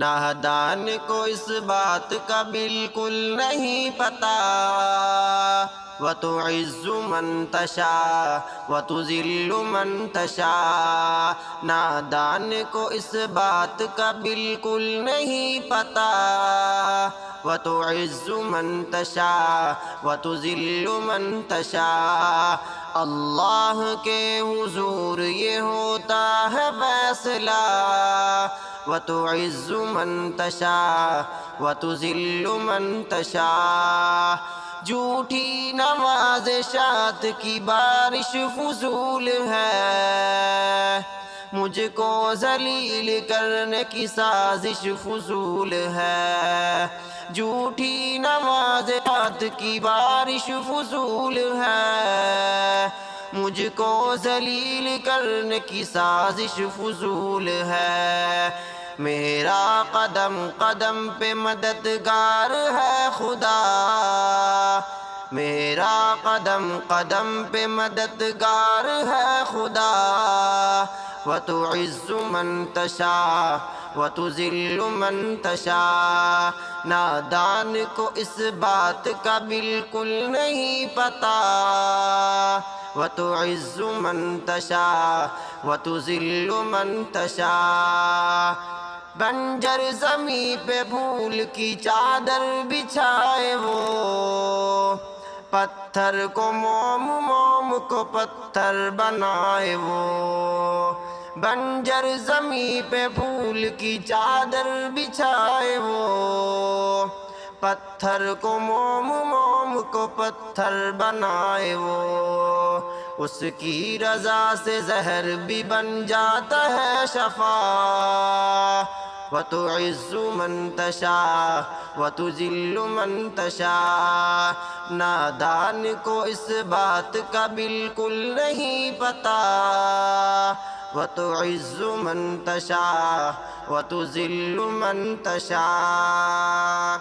نادان کو اس بات کا بالکل نہیں پتا۔ وتعز من تشاء، وتذل من تشاء۔ نادان کو اس بات کا بالکل نہیں پتا۔ وتعز من تشاء، وتذل من تشاء۔ اللہ کے حضور یہ ہوتا ہے فیصلہ۔ وتعز من تشاء وتذل من تشاء جھوٹی نوازشات کی بارش فضول ہے۔ مجھ کو ذلیل کرنے کی سازش فضول ہے۔ جھوٹی نوازشات کی بارش فضول ہے۔ مجھ کو ذلیل کرنے کی سازش فضول ہے۔ میرا قدم قدم پہ مددگار ہے خدا میرا قدم قدم پہ مددگار ہے خدا وتعز من تشاء وتذل من تشاء نادان کو اس بات کا بالکل نہیں پتا وتعز من تشاء وتذل من تشاء بنجر زمیں پہ بھول کی چادر بچھائے وہ۔ پتھر کو موم موم کو پتھر بنائے وہ۔ بنجر زمیں پہ پھول کی چادر بچھائے وہ۔ پتھر کو موم موم کو پتھر بنائے وہ۔ اس کی رضا سے زہر بھی بن جاتا ہے شفا. وتعز من تشاء وتذل من تشاء. نادان کو اس بات کا بالکل نہیں پتا. وتعز من تشاء وتذل من تشاء.